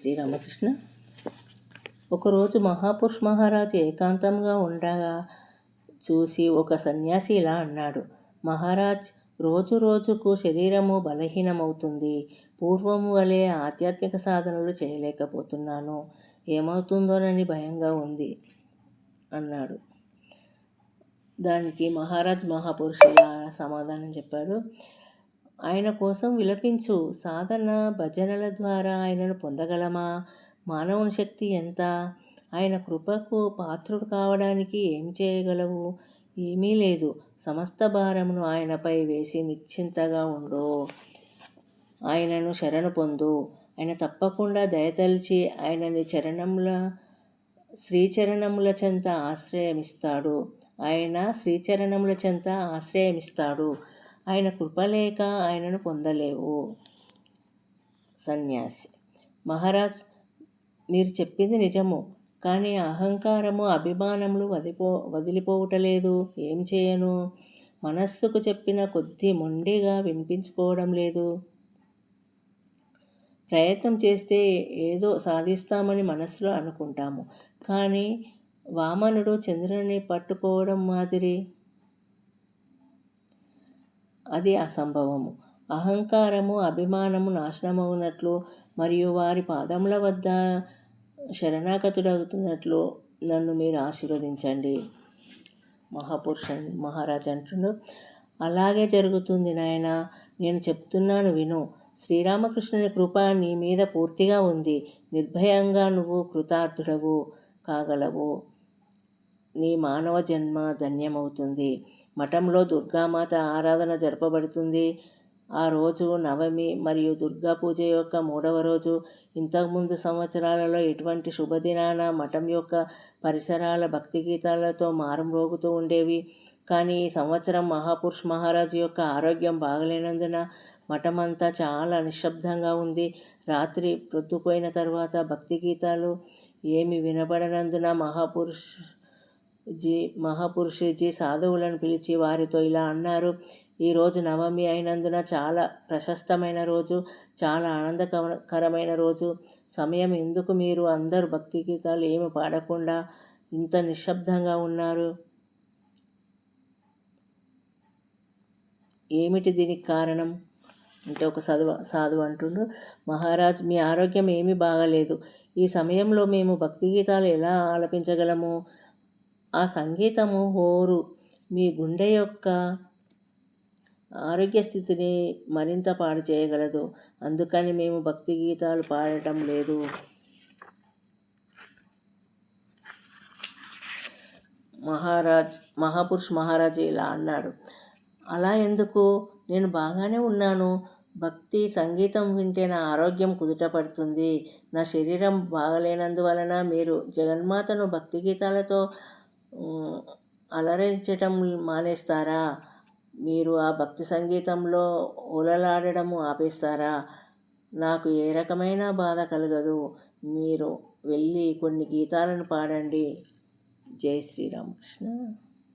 శ్రీరామకృష్ణ. ఒకరోజు మహాపురుష్ మహారాజు ఏకాంతంగా ఉండగా చూసి ఒక సన్యాసి ఇలా అన్నాడు మహారాజ్ రోజు రోజుకు శరీరము బలహీనమవుతుంది. పూర్వం వలె ఆధ్యాత్మిక సాధనలు చేయలేకపోతున్నాను. ఏమవుతుందోనని భయంగా ఉంది అన్నాడు. దానికి మహారాజ్ మహాపురుషుల సమాధానం చెప్పాడు ఆయన కోసం విలపించు సాధన భజనల ద్వారా ఆయనను పొందగలమా? మానవుని శక్తి ఎంత? ఆయన కృపకు పాత్రుడు కావడానికి ఏం చేయగలవు? ఏమీ లేదు. సమస్త భారమును ఆయనపై వేసి నిశ్చింతగా ఉండు. ఆయనను శరణు పొందు. ఆయన తప్పకుండా దయతలిచి ఆయనని చరణముల శ్రీచరణముల చెంత ఆశ్రయమిస్తాడు. ఆయన శ్రీచరణముల చెంత ఆశ్రయమిస్తాడు. ఆయన కృపలేక ఆయనను పొందలేవు. సన్యాసి. మహారాజ్ మీరు చెప్పింది నిజము. కానీ అహంకారము అభిమానములు వదిపో వదిలిపోవటలేదు. ఏం చేయను? మనస్సుకు చెప్పిన కొద్ది మొండిగా వినిపించుకోవడం లేదు. ప్రయత్నం చేస్తే ఏదో సాధిస్తామని మనసులో అనుకుంటాము. కానీ వామనుడు చంద్రుని పట్టుకోవడం మాదిరి అది అసంభవము. అహంకారము అభిమానము నాశనమవునట్లు మరియు వారి పాదముల వద్ద శరణాగతుడవుతున్నట్లు నన్ను మీరు ఆశీర్వదించండి. మహాపురుష మహారాజ్ అంటుడు. అలాగే జరుగుతుంది నాయన నేను చెప్తున్నాను విను. శ్రీరామకృష్ణుని కృప నీ మీద పూర్తిగా ఉంది. నిర్భయంగా నువ్వు కృతార్థుడవు కాగలవు. నీ మానవ జన్మ ధన్యమవుతుంది. మఠంలో దుర్గామాత ఆరాధన జరపబడుతుంది. ఆ రోజు నవమి మరియు దుర్గా పూజ యొక్క మూడవ రోజు. ఇంతకుముందు సంవత్సరాలలో ఎటువంటి శుభదినాన మఠం యొక్క పరిసరాల భక్తి గీతాలతో మారుమ్రోగుతూ ఉండేవి. కానీ ఈ సంవత్సరం మహాపురుష్ మహారాజు యొక్క ఆరోగ్యం బాగలేనందున మఠం అంతా చాలా నిశ్శబ్దంగా ఉంది. రాత్రి ప్రొద్దుపోయిన తర్వాత భక్తి గీతాలు ఏమి వినబడనందున మహాపురుష్ జీ మహాపురుషుజీ సాధువులను పిలిచి వారితో ఇలా అన్నారు. ఈరోజు నవమి అయినందున చాలా ప్రశస్తమైన రోజు చాలా ఆనందకరమైన రోజు. సమయం ఎందుకు మీరు అందరూ భక్తి గీతాలు ఏమి పాడకుండా ఇంత నిశ్శబ్దంగా ఉన్నారు? ఏమిటి దీనికి కారణం? అంటే ఒక సాధువు సాధువు అంటుండు మహారాజ్ మీ ఆరోగ్యం ఏమీ బాగాలేదు. ఈ సమయంలో మేము భక్తి గీతాలు ఎలా ఆలపించగలము? ఆ సంగీతము హోరు మీ గుండె యొక్క ఆరోగ్య స్థితిని మరింత పాడు చేయగలదు. అందుకని మేము భక్తి గీతాలు పాడటం లేదు. మహారాజ్ మహాపురుష్ మహారాజ్ ఇలా అన్నాడు. అలా ఎందుకు? నేను బాగానే ఉన్నాను. భక్తి సంగీతం వింటే నా ఆరోగ్యం కుదుటపడుతుంది నా శరీరం బాగలేనందువలన మీరు జగన్మాతను భక్తి గీతాలతో అలరించటం మానేస్తారా? మీరు ఆ భక్తి సంగీతంలో ఉలలాడడం ఆపేస్తారా? నాకు ఏ రకమైన బాధ కలగదు. మీరు వెళ్ళి కొన్ని గీతాలను పాడండి. జై శ్రీరామకృష్ణ.